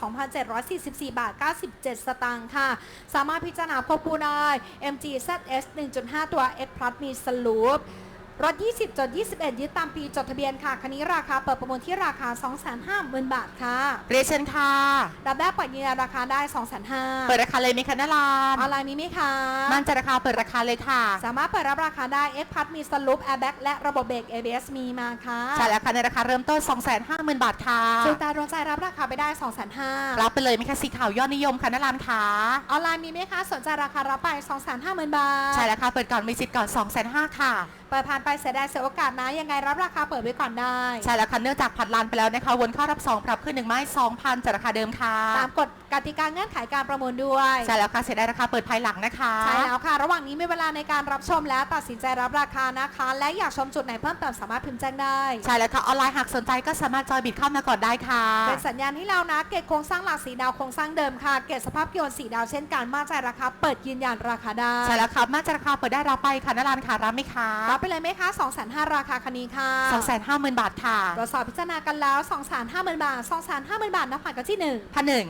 2,744 บาท 97 สตางค์ค่ะ สามารถพิจารณาควบคู่ได้ MG ZS 1.5 ตัว S Plus มีสลูป รถ 20จด21 ยึดตามปีจดทะเบียนค่ะคันนี้ราคาเปิดประมูลที่ราคา 250,000 บาทค่ะเรียนเชิญค่ะ รับได้ปล่อยยืนยันราคาได้ 250,000เปิดราคาเลยไหมคะนาลานออนไลน์มีไหมคะมั่นใจราคาเปิดราคาเลยค่ะ สามารถเปิดรับราคาได้ X Plus มีสลูป Airbag และระบบเบรก ABS มีมาค่ะใช่แล้วค่ะในราคาเริ่มต้น 250,000 บาทค่ะจุตาดวงใจรับราคาไปได้ 250,000รับไปเลยไหมคะสีขาวยอดนิยมค่ะนาลานค่ะออนไลน์มีไหมคะสนใจราคารับไป 250,000 บาทใช่แล้วค่ะเปิดก่อนมีสิทธิ์ก่อน 250,000ค่ะเปิดผ่านไปเสียดายเสียโอกาสนะ ยังไงรับราคาเปิดไว้ก่อนได้ ใช่แล้วค่ะเนื่องจากผัดลานไปแล้วนะคะวนเข้ารับสองปรับขึ้นหนึ่งไม้2,000จากราคาเดิมค่ะตามกฎกติกาเงื่อนไขการประมูลด้วยใช่แล้วค่ะเสียดายราคาเปิดภายหลังนะคะใช่แล้วค่ะ ระหว่างนี้มีเวลาในการรับชมและตัดสินใจรับราคานะคะ และอยากชมจุดไหนเพิ่มเติมสามารถพิมพ์แจ้งได้ใช่แล้วค่ะออนไลน์หากสนใจก็สามารถจอยบิดเข้ามาก่อนได้ค่ะเป็นสัญญาณให้เรานะเกตโครงสร้างหลักสีดาวโครงสร้างเดิมค่ะ เกตสภาพยนต์สีดาวเช่นกันมาใจราคาเปิดยืนยันราคาได้ใช่แล้วค่ะมั่นใจราคาเปิดได้รับไปค่ะนาลานค่ะรับไหมคะรับไปเลยไหมคะ2 5 0 0 0ราคาคันนี้ค่ะ250,000บาทค่ะตรวจสอบพิจารณากันแล้ว2 5 0 0 0 0บาท2 5 0 0 0 0บาทนับผ่านกันที่1พันหนึ่ง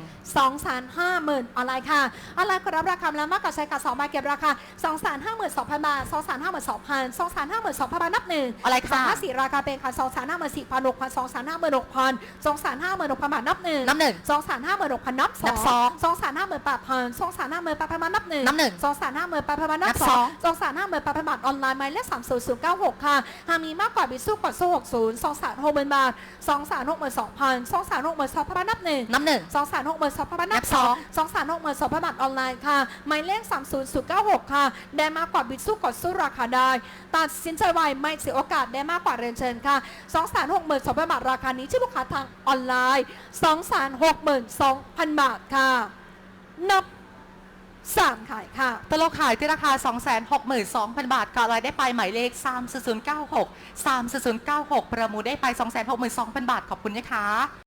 2 5 0 0 0 0ออนไลน์ค่ะออนไลน์กดรับราคาแล้วมากกว่าใช้กับ2บาทเก็บราคา2 5 2 0 0 0บาท2 5 2 0 0 0 2 5 5 2 0 0 0บาทนับหนึ่งออนไลน์ค่ะ2 5 4ราคาเป็นค่ะ2 5 5 4 0 0 6 0 0 2 5 5 6 0 0 2 5 5 6 0 0บาทนับหนึ่งน้ำหนึ่ง2 5 5 6 0 0 0นับสนัอบงสองสองสามห้าหมื่นแปดพันสองสามห้าหมื่นแปดพันบาทนับหนึ่งนับหนึ่งสองสามห้าหมื่นแปดพันบาทนันับบสสอองงสองสามห้าหมื่นแปดพันบาทออนไลน์หมายเลขสามศูนย์ศูนย์เก้าหกค่ะหากมีมากกว่าบิดสู้กดสู้หกศูนย์สองสามหกหมื่นบาทสองสามหกหมื่นสองพันสองสามหกหมื่นสองพันบาทนับหนึ่งน้ำหนึ่งสองสามหกหมื่นสองพันบาทนันับบสสอองงสองสามหกหมื่นสองพันบาทออนไลน์ค่ะหมายเลขสามศูนย์ศูนย์เก้าหกค่ะได้มากกว่าบิดสู้กดสู้ราคาได้ ตัดสินใจไวไม่เสียโอกาสได้มากกว่าเรียนเชิญค่ะสองสามหกหมื่นสองพันบาทราคานี้ที่ลูกค้าทางออนไลน์สองสามหกหมื่นสองพันบาทค่ะ นับสามขายค่ะ ตลกขายที่ราคา 262,000 บาทก่อนรายได้ไปหมายเลข 30096 30096 ประมูลได้ไป 262,000 บาท ขอบคุณนะคะ